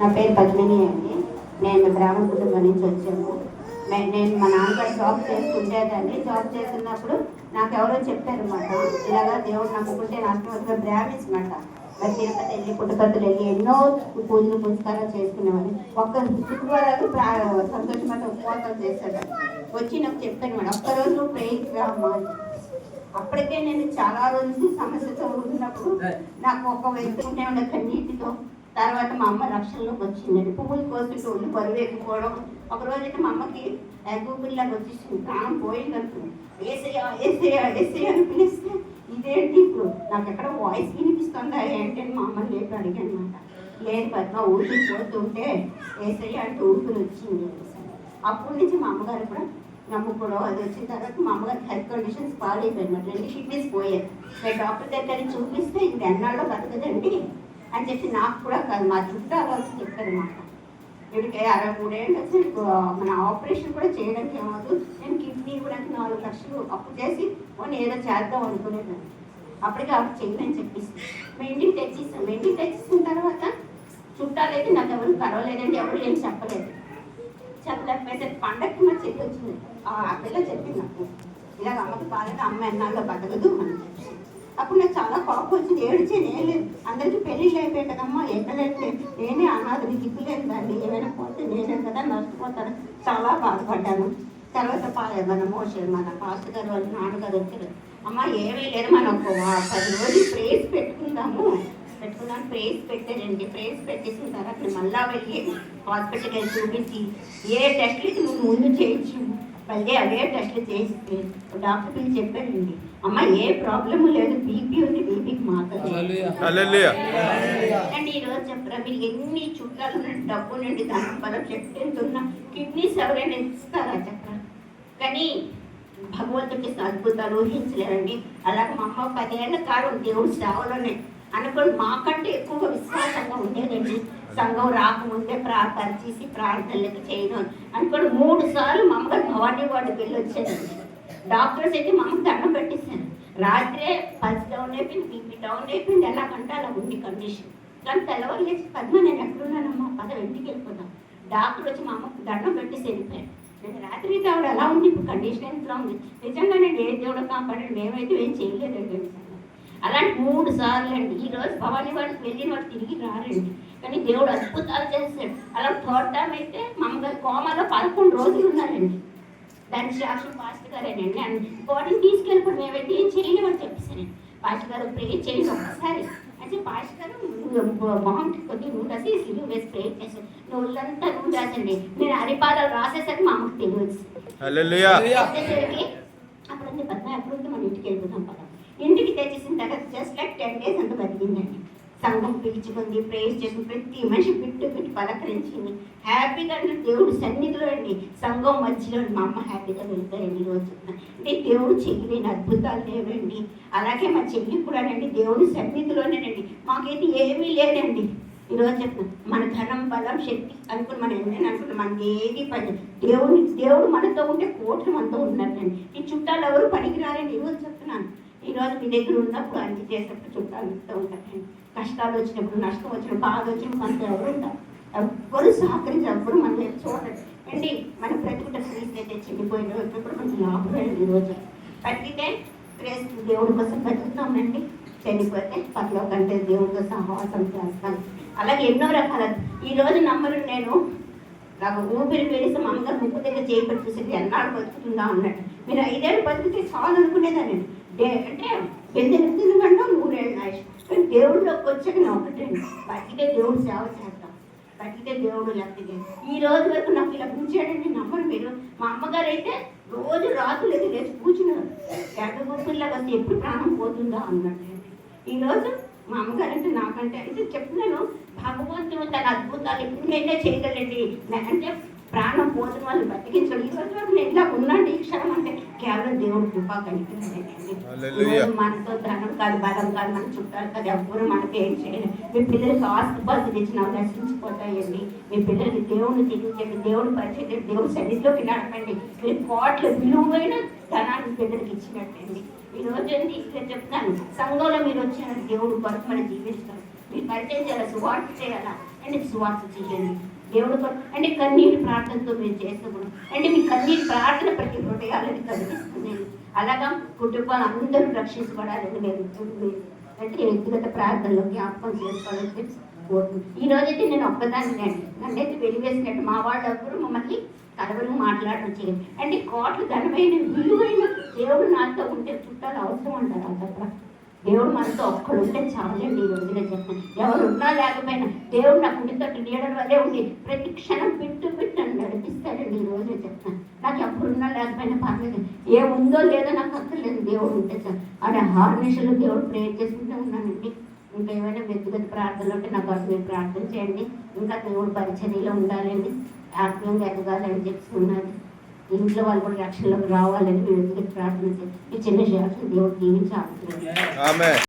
నా పేరు పద్మిని అండి. నేను బ్రాహ్మణ కుటుంబం నుంచి వచ్చాను. మే- నేను మా నాన్నగారు జాబ్ చేస్తుండేదాన్ని జాబ్ చేస్తున్నప్పుడు నాకు ఎవరో చెప్పారు అన్నమాట ఇలాగా దేవుడు నమ్ముకుంటే వస్తుంది బ్రాహ్మిన్స్ మాట మరి తిరుపతి వెళ్ళి పుట్టపత్తులు వెళ్ళి ఎన్నో పూజలు పుస్తకాలు చేసుకునేవాడిని. ఒక్క శుక్రవారాలు సంతోషమాట ఉపవాసాలు చేసేదాన్ని వచ్చి నాకు చెప్పాను మేడం ఒక్కరోజు ప్రేయర్ రామ్మా. అప్పటికే నేను చాలా రోజులు సమస్యతో ఉన్నప్పుడు నాకు ఒక వ్యక్తి ఉంటే ఉండే కన్నీటితో. తర్వాత మా అమ్మ రక్షణలోకి వచ్చిందండి. పువ్వులు కోసుకుంటూ ఉండి బరువు ఎక్కిపోవడం ఒక మా అమ్మకి గూగుల్లాగా వచ్చేసింది? ప్రాణం పోయింది అనుకుంది ఏసయ్యా ఏసయ్యా ఏసయ్యా అని పిలిస్తే ఇదేంటి ఇప్పుడు? నాకు ఎక్కడ వాయిస్ వినిపిస్తుందా? ఏంటి? అని మా అమ్మని లేపు అడిగాను అనమాట లేదు పద్మ ఊరికి పోతుంటే ఏసయ్య అంటే ఊపిరి వచ్చింది అప్పటి నుంచి మా అమ్మగారు కూడా నమ్ముకోవడం అది వచ్చిన తర్వాత మా అమ్మగారికి హెల్త్ కండిషన్స్ బాగాలేదు అనమాట రెండు కిడ్నీస్ పోయాయి. డాక్టర్ దగ్గర చూపిస్తే ఇది ఎన్నాళ్ళు బతకదండి? అని చెప్పి నాకు కూడా కాదు మా చుట్టాలు వచ్చి చెప్పారు వీడికి ఇప్పటికే అరవై మూడేళ్ళు వచ్చి మన ఆపరేషన్ కూడా చేయడానికి ఏమవుతుంది నేను కిడ్నీ కూడా నాలుగు లక్షలు అప్పు చేసి పోనీ ఏదో చేద్దాం అనుకునేదాన్ని. అప్పటికి అప్పుడు చేయమని చెప్పేసి. మేము ఇంటికి తెచ్చిస్తాం మా ఇంటికి తర్వాత చుట్టాలైతే నాకు ఎవరు పర్వాలేదండి ఎవరు ఏం చెప్పలేదు. చెప్పలేకపోతే పండక్కి మా చెప్పి వచ్చింది. ఆ ఆ పిల్ల చెప్పింది నాకు. ఇలాగ అమ్మకి బాగా అమ్మ ఎన్నాళ్ళు బతకదు అని చెప్పి అప్పుడు నాకు చాలా కోపం వచ్చింది. ఏడిచే నేను లేదు అందరికీ పెళ్ళిళ్ళు అయిపోయాయి కదమ్మా. ఎక్కడైతే నేనే అనాథని దిక్కులేదు దాన్ని ఏమైనా పోతే నేనే కదా నష్టపోతాను. చాలా బాధపడ్డాను. తర్వాత పా- మన మోషన్ మన పాస్టర్ గారు వాళ్ళ నాన్నగారు వచ్చారు. అమ్మ ఏమీ లేదు మనం ఒక పది రోజులు ప్రేస్ పెట్టుకుందాము. పెట్టుకున్నాను ప్రేస్ పెట్టానండి ప్రేస్ పెట్టేసిన తర్వాత మళ్ళా వెళ్ళి హాస్పిటల్కి వెళ్ళి చూపించి ఏ టెస్ట్లకి నువ్వు ముందు చేయించు. మళ్ళీ అవే టెస్ట్లు చేసి డాక్టర్ పిలిచి చెప్పాడండి. అమ్మ ఏ ప్రాబ్లము లేదు బీపీ ఉంది బీపీకి మాత్రం హల్లెలూయా అండి ఈ రోజు చెప్పరా మీరు ఎన్ని చుట్టాలు నుండి డబ్బు నుండి ధనం బలం శక్తి ఎంత ఉన్నా కిడ్నీస్ ఎవరైనా ఇస్తారా చెప్పరా? కానీ భగవంతుడికి అద్భుతాలు ఊహించలేరండి. అలాగే మా అమ్మ పదేళ్ళ కాలం దేవుడి సేవలోనే అనుకోండి మాకంటే ఎక్కువ ఉండేదండి సంఘం రాకముందే ప్రార్థన చేసి ప్రార్థనలకు చేయను. అనుకోండి మూడు సార్లు మా అమ్మగారు భవానీ వాడికి వెళ్ళి వచ్చేదండి డాక్టర్స్ అయితే మా అమ్మకి దండం పెట్టేశాను రాత్రే పల్స్ డౌన్ అయిపోయింది బీపీ డౌన్ అయిపోయింది ఎలాగంటే అలా ఉంది కండిషన్. కానీ తెల్లవారు లేచి పద్మ నేను ఎక్కడున్నానమ్మా? పద ఇంటికి వెళ్ళిపోదాం. డాక్టర్ వచ్చి మా అమ్మకు దండం పెట్టేసి వెళ్ళిపోయారు నేను రాత్రి ఆవిడ ఎలా ఉంది? ఇప్పుడు కండిషన్ ఎంత ఉంది? నిజంగా నేను ఏ దేవుడు కాపాడాడు. మేమైతే ఏం చేయలేదండి. అలాంటి మూడు సార్లు అండి. ఈ రోజు భవానీ వాళ్ళకి వెళ్ళిన వాళ్ళు తిరిగి రారండి. కానీ దేవుడు అద్భుతాలు చేస్తాడు. అలా థర్డ్ టైం అయితే మా అమ్మగారు కోమాలో పదకొండు రోజులు ఉన్నారండి. దాని సాక్షి పాస్టర్ గారేనండి అని బాడీని తీసుకెళ్ళిపోయి మేమైతే ఏం చేయలేమని చెప్పేసాను పాస్టర్ గారు ప్రే చేయండి ఒకసారి అంటే పాస్టర్ గారు మొహంకి కొద్దిగా నూనె రాసి సిలువ వేసి ప్రే చేశాను నువ్వు ఒళ్ళంతా నూనె రాసండి నేను అరిపాదాలు రాసేసరికి మా అమ్మకి తెలియదు. అప్పుడు పద్మ ఎప్పుడు మన ఇంటికి వెళ్ళిపోతాం పద ఇంటికి తెచ్చేసిన తర్వాత జస్ట్ లైక్ టెన్ డేస్ అంత బతికిందండి. సంఘం పిలుచుకుంది ప్రేయర్ చేసుకుని ప్రతి మనిషి పిట్టు పిట్టు పలకరించింది. హ్యాపీగా అంటే దేవుడు సన్నిధిలో అండి. సంఘం మధ్యలో మా అమ్మ హ్యాపీగా వెళ్తారండి ఈ రోజు అంటే దేవుడు చేయలేని అద్భుతాలు లేవండి. అలాగే మా చెల్లి కూడానండి దేవుడి సన్నిధిలోనేనండి. మాకైతే ఏమీ లేదండి. ఈరోజు చెప్తాను మన ధనం బలం శక్తి అనుకుని మనం ఎన్నైనా అనుకున్నాం మనకి ఏది పని. దేవుడు దేవుడు మనతో ఉంటే కోట్లు మనతో ఉన్నారండి ఈ చుట్టాలు ఎవరు పనికిరారని ఈరోజు చెప్తున్నాను. ఈరోజు మీ దగ్గర ఉన్నప్పుడు అన్ని చేసేటప్పుడు చుట్టాలు ఇస్తూ ఉంటారు కష్టాలు వచ్చినప్పుడు నష్టం వచ్చినప్పుడు బాధ వచ్చినప్పుడు మనతో ఎవరు ఉంటారు ఎవ్వరు సహకరించి ఎవ్వరు మన చూడండి అండి మన ప్రతికుట క్రీస్తు అయితే చెడిపోయిన ఇప్పుడు మనకి లాభం అండి ఈరోజు బతికితే క్రీస్తు దేవుడి కోసం బతుకుతామండి చనిపోతే పక్కలో కంటే దేవుడితో సహవాసం చేస్తాం. అలాగే ఎన్నో రకాల ఈ రోజు నమ్మరు నేను. నాకు ఊపిరి పీడిస్తే మా అమ్మగారు ముక్కు దగ్గర చేయబడి చూసేది ఎన్నాడు బతుకుతుందా అన్నట్టు మీరు ఐదేళ్ళు బతికితే చాలు అనుకునేదాన్ని అంటే ఎనిమిది గంటలు మూడేళ్ళు ఆయుష్ కానీ దేవుళ్ళకి వచ్చాక నేను ఒకటే బతికితే దేవుడు సేవ చేస్తాం. బతికితే దేవుడు లేకపోతే ఈ రోజు వరకు నాకు ఇలా ఉంచాడండి నమ్మరు మీరు మా అమ్మగారు అయితే రోజు రాత్రులు అయితే లేచి కూర్చున్నారు. ఎగ వస్తే ఎప్పుడు ప్రాణం పోతుందా అన్నట్టు. ఈరోజు మా అమ్మగారు అంటే నాకంటే అయితే చెప్తున్నాను భగవంతుడు తన అద్భుతాలు ఎప్పుడు నేనే చేయగలండి అంటే ప్రాణం పోతున్న వాళ్ళు బతికించడం. ఈ రోజు వరకు నేను ఇలా ఉన్నాను ఈ క్షణం? అంటే కేవలం దేవుడు కృపా హల్లెలూయా. మనతో ధనం కాదు బలం కాదు మన చుట్టాలు కాదు ఎవ్వరు మనకి ఏం చేయలేదు మీ పిల్లలకి ఆస్తి పాస్తులు ఇచ్చిన నశించిపోతాయండి. మీ పిల్లలకి దేవుడిని తిరిగించండి దేవుడు పరిచయం దేవుడి సన్నిధిలోకి నడపండి. మీరు కోట్ల విలువైన ధనాన్ని పిల్లలకి ఇచ్చినట్టండి. ఈ రోజు ఏంటి ఇక్కడ చెప్తాను సంఘంలో మీరు వచ్చిన దేవుడు కొరకు మనం జీవిస్తాం. మీరు పరిచయం చేయాలి సువార్త చేయాలా? అంటే సువార్త చేయండి. దేవుడు అంటే కన్నీటి ప్రార్థనతో మేము చేసినప్పుడు అంటే మీ కన్నీటి ప్రార్థన ప్రతి హృదయాలని కలిగిస్తుంది. అలాగా కుటుంబాలు అందరూ రక్షించబడాలని నేను అంటే వ్యక్తిగత ప్రార్థనలో జ్ఞాపకం చేసుకోవాలని కోరుకుంటున్నాను. ఈ రోజైతే నేను ఒక్కదాన్ని అండి. నన్నైతే వెలివేసినట్టు మా వాళ్ళు ఎవరు మమ్మల్ని కలవరు మాట్లాడడం చేయండి అంటే కోట్లు ధనమైన విలువైన దేవుడు నాతో ఉంటే చుట్టాలు అవసరం అంటారు అంత దేవుడు మనతో ఒక్కడుంటే చాలండి ఈ రోజున చెప్పండి ఎవరు ఉన్నా లేకపోయినా దేవుడు నా కుడితోటి నీడల వల్లే ఉండి ప్రతి క్షణం పిట్టు పిట్టు అని నడిపిస్తాడండి ఈ రోజు చెప్తాను నాకు ఎప్పుడున్నా లేకపోయినా పర్లేదు. ఏముందో లేదో నాకు అక్కర్లేదు దేవుడు ఉంటే చాలు. ఆడ హార్నిషలు దేవుడు ప్రేయర్ చేసుకుంటూ ఉన్నానండి. ఇంకా ఏమైనా వ్యక్తిగత ప్రార్థనలు ఉంటే నాకు అసలు మీరు ప్రార్థన చేయండి. ఇంకా దేవుడు పరిచర్యలో ఉండాలండి. ఆత్మీయంగా ఎదగాలని చెప్తున్నది ఇంట్లో వాళ్ళు కూడా రక్షణలోకి రావాలని మీరు ప్రార్థన చేయండి మీ చిన్న శాస్త్రం దేవుడు దీవించి ఆడుతున్నారు